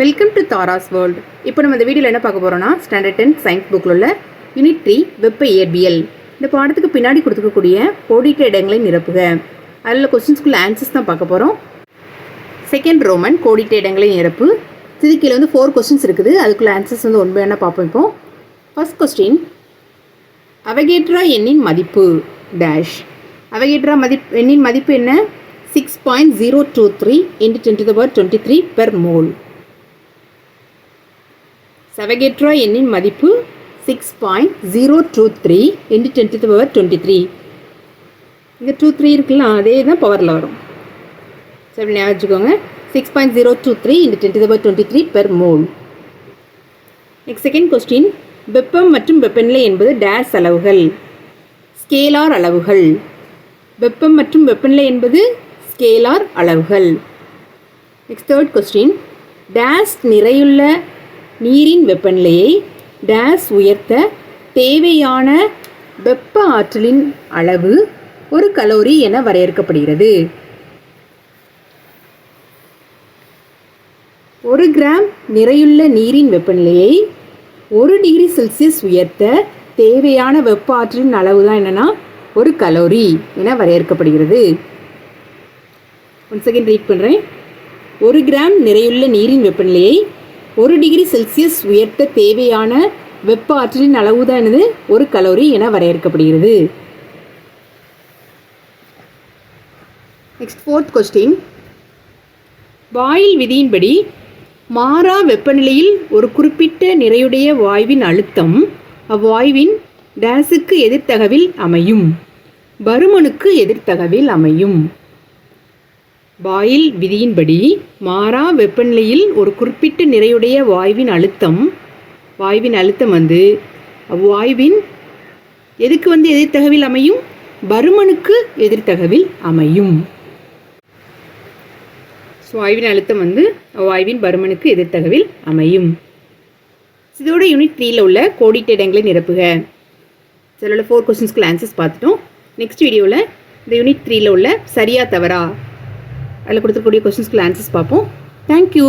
Welcome to Tara's world இப்போ நம்ம இந்த வீடியோவில் என்ன பார்க்க போகிறோம்னா ஸ்டாண்டர்ட் டென் சயின்ஸ் புக்கில் உள்ள யூனிட் த்ரீ வெப்ப இயற்பியல் இந்த பாடத்துக்கு பின்னாடி கொடுத்துருக்கக்கூடிய கோடிட்ட இடங்களை நிரப்புக. அதில் கொஸ்டின்ஸ்குள்ள ஆன்சர்ஸ் தான் பார்க்க போகிறோம் செகண்ட் ரோமன் கோடிட்ட இடங்களை நிரப்பு. திருக்கியில் வந்து ஃபோர் கொஸ்டின்ஸ் இருக்குது. அதுக்குள்ள ஆன்சர்ஸ் வந்து ஒன் என்ன பார்ப்போம் இப்போ. ஃபர்ஸ்ட் கொஸ்டின் அவகேட்ரா எண்ணின் மதிப்பு டேஷ் அவகேட்ரா மதிப் எண்ணின் மதிப்பு என்ன? Six point zero two three into twenty the power twenty three per mole செவகேட்ரா எண்ணின் மதிப்பு six point zero two three into ten power twenty three இங்கே டூ த்ரீ இருக்குல்ல அதே தான் பவரில் வரும். சரி ஞாபகம் வச்சுக்கோங்க. Six point zero two three into tenth power twenty three per mole next second question வெப்பம் மற்றும் வெப்பநிலை என்பது டேஸ் அளவுகள் ஸ்கேலார் அளவுகள். வெப்பம் மற்றும் வெப்பநிலை என்பது ஸ்கேலார் அளவுகள். நெக்ஸ்ட் தேர்ட் கொஸ்டின் டேஸ் நிறையுள்ள நீரின் வெப்பநிலையை டேஸ் உயர்த்த தேவையான வெப்ப ஆற்றலின் அளவு ஒரு கலோரி என வரையறுக்கப்படுகிறது. ஒரு கிராம் நிறையுள்ள நீரின் வெப்பநிலையை ஒரு டிகிரி செல்சியஸ் உயர்த்த தேவையான வெப்ப ஆற்றலின் அளவு தான் என்னென்னா ஒரு கலோரி என வரையறுக்கப்படுகிறது. ஒன் செகண்ட் ரீட் பண்ணுறேன் ஒரு கிராம் நிறையுள்ள நீரின் வெப்பநிலையை ஒரு டிகிரி செல்சியஸ் உயர்த்த தேவையான வெப்ப ஆற்றலின் அளவு தான் என்னது ஒரு கலோரி என வரையறுக்கப்படுகிறது. நெக்ஸ்ட் ஃபோர்த் கொஸ்டின் வாயில் விதியின்படி மாறா வெப்பநிலையில் ஒரு குறிப்பிட்ட நிறையுடைய வாயுவின் அழுத்தம் அவ்வாயுவின் டேஸுக்கு எதிர்த்தகவில் அமையும். பருமனுக்கு எதிர்த்தகவில் அமையும். பாயில் விதியின்படி மாறா வெப்பநிலையில் ஒரு குறிப்பிட்ட நிறையுடைய வாயுவின் அழுத்தம் வாயுவின் அழுத்தம் வந்து அவ்வாயுவின் எதுக்கு வந்து எதிர்த்தகவில் அமையும்? பருமனுக்கு எதிர்த்தகவில் அமையும். ஸோ வாயுவின் அழுத்தம் வந்து வாயுவின் பருமனுக்கு எதிர்த்தகவில் அமையும். இதோட யூனிட் த்ரீயில் உள்ள கோடிட்ட இடங்களை நிரப்புக. சில ஃபோர் கொஸ்டின்ஸ்க்கு ஆன்சர்ஸ் பார்த்துட்டோம். நெக்ஸ்ட் வீடியோவில் இந்த யூனிட் த்ரீயில் உள்ள சரியா தவறா? அதில் கொடுத்துருக்கூடிய கொஸ்டின்ஸ்க்குள்ள ஆன்சர்ஸ் பார்ப்போம். தேங்க்யூ